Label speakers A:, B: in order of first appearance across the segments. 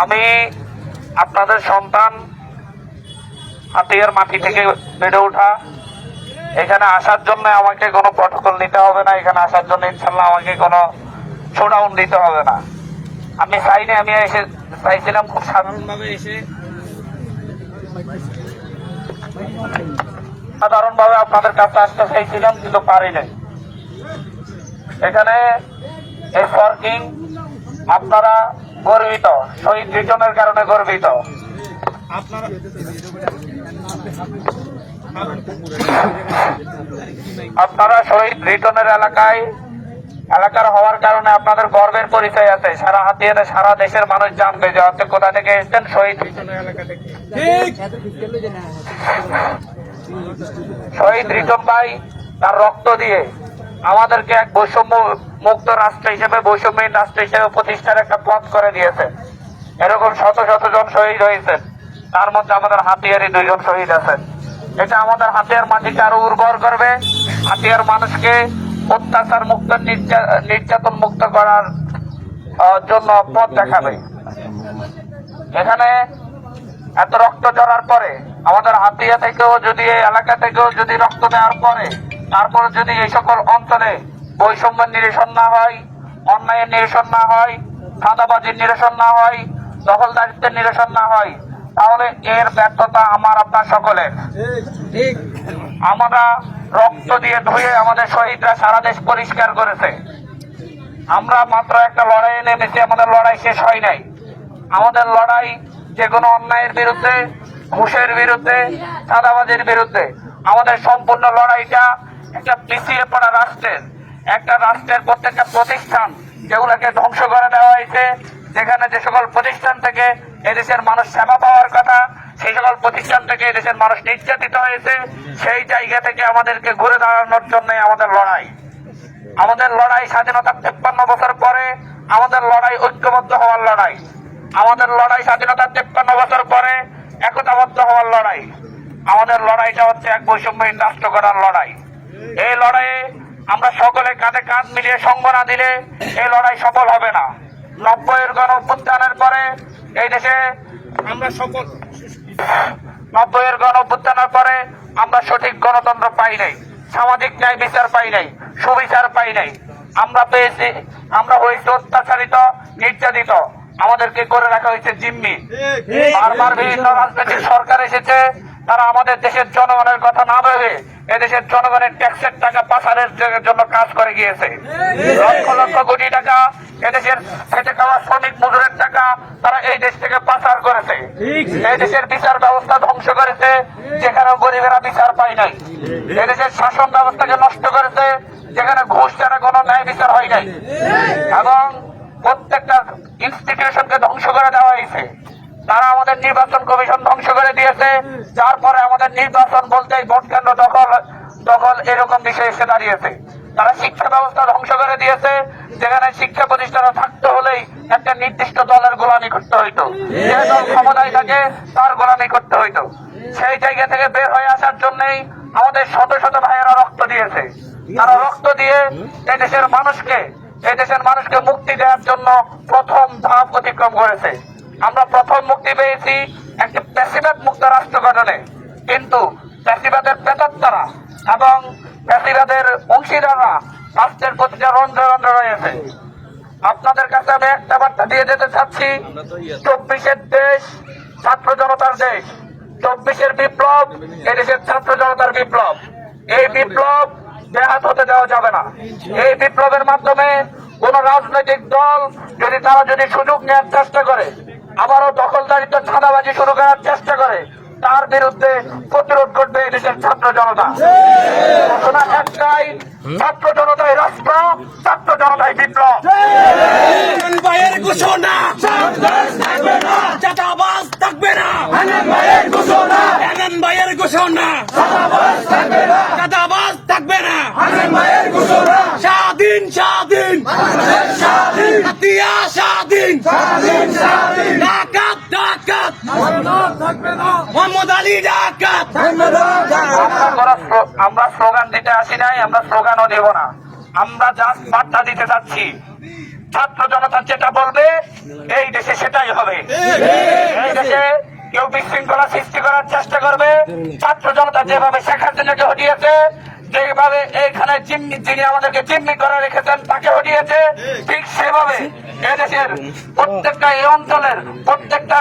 A: আমি আপনাদের সন্তান হাতিয়ার মাটি থেকে বেড়ে ওঠা। এখানে আসার জন্য আমাকে কোনো প্রটোকল নিতে হবে না, এখানে আসার জন্য ইনশাল্লাহ আমাকে কোনো শোডাউন দিতে হবে না। আমি চাইনি আমি এসে চাইছিলাম খুব সাধারণভাবে এসে সাধারণভাবে আপনাদের কাছে আসতে চাইছিলাম, কিন্তু পারি নাই। এখানে এই ফর্কিং আপনারা গর্বিত শহীদ রিটনের কারণে গর্বিত। আপনারা শহীদ রিটনের এলাকায় এলাকার হওয়ার কারণে আপনাদের গর্বের পরিচয় আছে। সারা হাতিয়ারে সারা দেশের মানুষ জানবে যে আপনি কোথা থেকে এসেছেন শহীদ শহীদ রিটন ভাই তার রক্ত দিয়ে আমাদেরকে এক বৈষম্য মুক্ত রাষ্ট্র হিসেবে, বৈষম্যহীন রাষ্ট্র হিসেবে প্রতিষ্ঠার একটা পথ করে দিয়েছে। এরকম শত শত জন শহীদ হয়েছেন তার মধ্যে আমাদের হাতিয়ারই দুইজন শহীদ আছেন। এটা আমাদের হাতিয়ার মাটিকে আরও উর্বর করবে। হাতিয়ার মানুষকে অত্যাচার মুক্ত, নির্যা- নির্যাতন মুক্ত করার জন্য পথ দেখাবে। এখানে এত রক্ত ঝরার পরে আমাদের হাতিয়া থেকেও যদি, এই এলাকা থেকেও যদি রক্ত দেওয়ার পরে তারপরে যদি এই সকল অঞ্চলে বৈষম্যের নিরসন না হয়, অন্যায়ের নিরসন না হয়, চাঁদাবাজির নিরসন না হয়, দখলদারিত্বের নিরসন না হয়, তাহলে এর ব্যর্থতা আমার, আপনার সকলের। আমরা রক্ত দিয়ে ধুয়ে আমাদের শহীদরা সারা দেশ পরিষ্কার করেছে। আমরা মাত্র একটা লড়াইয়ে নেমেছি, আমাদের লড়াই শেষ হয় নাই। আমাদের লড়াই যে কোনো অন্যায়ের বিরুদ্ধে, ঘুষের বিরুদ্ধে, চাঁদাবাজির বিরুদ্ধে, আমাদের সম্পূর্ণ লড়াইটা একটা পিছিয়ে পড়া রাষ্ট্রের, একটা রাষ্ট্রের প্রত্যেকটা প্রতিষ্ঠান যেগুলোকে ধ্বংস করে দেওয়া হয়েছে, যেখানে যে সকল প্রতিষ্ঠান থেকে এদেশের মানুষ সেবা পাওয়ার কথা, সেই সকল প্রতিষ্ঠান থেকে এদেশের মানুষ নির্যাতিত হয়েছে, সেই জায়গা থেকে আমাদেরকে ঘুরে দাঁড়ানোর জন্য আমাদের লড়াই। আমাদের লড়াই স্বাধীনতার তেপ্পান্ন বছর পরে, আমাদের লড়াই ঐক্যবদ্ধ হওয়ার লড়াই। আমাদের লড়াই স্বাধীনতার তেপ্পান্ন বছর পরে, একতাবদ্ধ হওয়ার লড়াই। আমাদের লড়াইটা হচ্ছে এক বৈষম্যহীন রাষ্ট্র করার লড়াই। এই লড়াইয়ে আমরা সকলে কাঁধে কাঁধ মিলিয়ে সঙ্গ না দিলে এই লড়াই সফল হবে না। নব্বইয়ের গণ অভ্যুত্থানের পরে এই দেশে আমরা সকল নব্বইয়ের গণ অভ্যুত্থানের পরে আমরা সঠিক গণতন্ত্র পাই নাই সামাজিক ন্যায় বিচার পাই নাই সুবিচার পাই নাই। আমরা পেয়েছি আমরা হয়েছি অত্যাচারিত নির্যাতিত। আমাদেরকে করে রাখা হয়েছে জিম্মি। বারবার বিভিন্ন রাজনৈতিক সরকার এসেছে তারা আমাদের দেশের জনগণের কথা না ভেবে এদেশের জনগণের ট্যাক্সের টাকা পাচারের জন্য কাজ করে গিয়েছে। লক্ষ লক্ষ কোটি টাকা এদেশের খেটে খাওয়া শ্রমিক মজুরের টাকা তারা এই দেশ থেকে পাচার করেছে। এই দেশের বিচার ব্যবস্থা ধ্বংস করেছে যেখানে গরিবেরা বিচার পায় নাই। এদেশের শাসন ব্যবস্থাকে নষ্ট করেছে যেখানে ঘুষ ছাড়া কোনো ন্যায় বিচার হয় নাই। এবং প্রত্যেকটা ইনস্টিটিউশনকে ধ্বংস করে দেওয়া হয়েছে। তারা আমাদের নির্বাচন কমিশন ধ্বংস করে দিয়েছে। যার পরে আমাদের নির্বাচন বলতে ভোট কেন্দ্র দখল দখল এরকম বিষয় এসে দাঁড়িয়েছে। তারা শিক্ষা ব্যবস্থা ধ্বংস করে দিয়েছে। যেখানে শিক্ষা প্রতিষ্ঠানে থাকতে হলেই একটা নির্দিষ্ট দলের গোলামি করতে হইতো। যে দল ক্ষমতায় থাকে, তার গোলামি করতে হইতো। সেই জায়গা থেকে বের হয়ে আসার জন্যই আমাদের শত শত ভাইয়েরা রক্ত দিয়েছে। তারা রক্ত দিয়ে এই দেশের মানুষকে, এই দেশের মানুষকে মুক্তি দেওয়ার জন্য প্রথম ধাপ অতিক্রম করেছে। আমরা প্রথম মুক্তি পেয়েছি একটি প্যাসিবাদ মুক্ত রাষ্ট্র গঠনে। কিন্তু প্যাসিবাদের প্রেতাত্মারা এবং প্যাসিবাদের অংশীদাররা রাষ্ট্রের প্রতিটা রন্ধ্রে রয়েছে। আপনাদের কাছে আমি একটা বার্তা দিয়ে যেতে চাচ্ছি, চব্বিশের দেশ ছাত্র জনতার দেশ। চব্বিশের বিপ্লব এদেশের ছাত্র জনতার বিপ্লব। এই বিপ্লব ব্যাহত হতে দেওয়া যাবে না। এই বিপ্লবের মাধ্যমে কোন রাজনৈতিক দল যদি তারা যদি সুযোগ নেওয়ার চেষ্টা করে আবারও দখলদারিত্ব ছাদাবাজি শুরু করার চেষ্টা করে। তার বিরুদ্ধে প্রতিরোধ করবে এদেশের ছাত্র জনতা। ঘোষণা একটাই ছাত্র জনতাই রাষ্ট্র ছাত্র জনতাই বিপ্লব।
B: ঘোষণা। থাকবে না। হানান ঘোষণা। থাকবে না। স্বাধীন স্বাধীন। স্বাধীন। ডাকাত ডাকাত
A: আমরা স্লোগান দিতে আসি নাই, আমরা স্লোগানও দেব না। আমরা জাস্ট বার্তা দিতে যাচ্ছি। ছাত্র জনতা যেটা বলবে, এই দেশে সেটাই হবে। এই দেশে কেউ বিশৃঙ্খলা সৃষ্টি করার চেষ্টা করবে। ছাত্র জনতা যেভাবে শেখ হাসিনাকে হটিয়েছে যেভাবে এইখানে চিমনি, যিনি আমাদেরকে চিমনি করে রেখেছেন, তাকে হটিয়েছে ঠিক সেভাবে এদেশের প্রত্যেকটা এই অঞ্চলের প্রত্যেকটা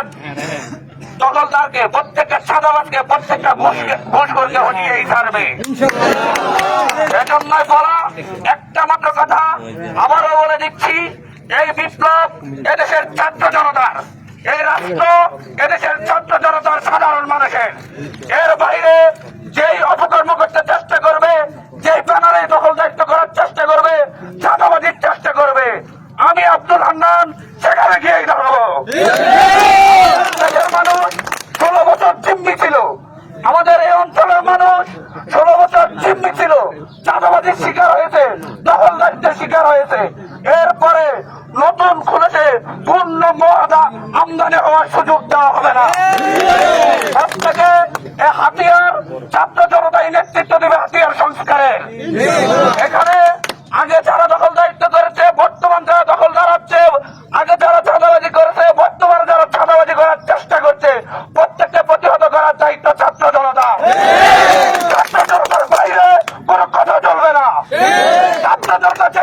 A: দখলদারকে প্রত্যেকটা সাদাবাদকে প্রত্যেকটা ঘুষখোরকে হটিয়েই ছাড়বে এজন্যই বলা একটা মাত্র কথা, আবারও বলে দিচ্ছি, এই বিপ্লব এদেশের ছাত্র জনতার, এই রাষ্ট্র এদেশের ছাত্র জনতার সাধারণ মানুষের। এর বাইরে যেই অপকর্ম করতে যেই দখল দায়িত্ব করার চেষ্টা করবে, চাঁদাবাজির চেষ্টা করবে। আমি আব্দুল হান্নান, সেখানে গিয়ে দাঁড়াবো। দেশের মানুষ ষোলো বছর জিম্মি ছিল। আমাদের এই অঞ্চলের মানুষ ষোলো বছর জিম্মি ছিল। চাঁদাবাজির শিকার হয়েছে। দায়িত্বের শিকার হয়েছে। এরপরে নতুন খুলেছে পূর্ণ মহাদা আমদানি হওয়ার সুযোগ দেওয়া হবে না। সবথেকে হাতিয়ার ছাত্র জনতাই নেতৃত্ব দেবে হাতিয়ার সংস্কারে। এখানে আগে যারা দখল দায়িত্ব করেছে বর্তমান যারা দখল দাঁড়াচ্ছে আগে যারা চাঁদাবাজি করেছে বর্তমানে যারা চাঁদাবাজি করার চেষ্টা করছে প্রত্যেককে প্রতিহত করার দায়িত্ব ছাত্র জনতা ছাত্র জনতার বাইরে কোনো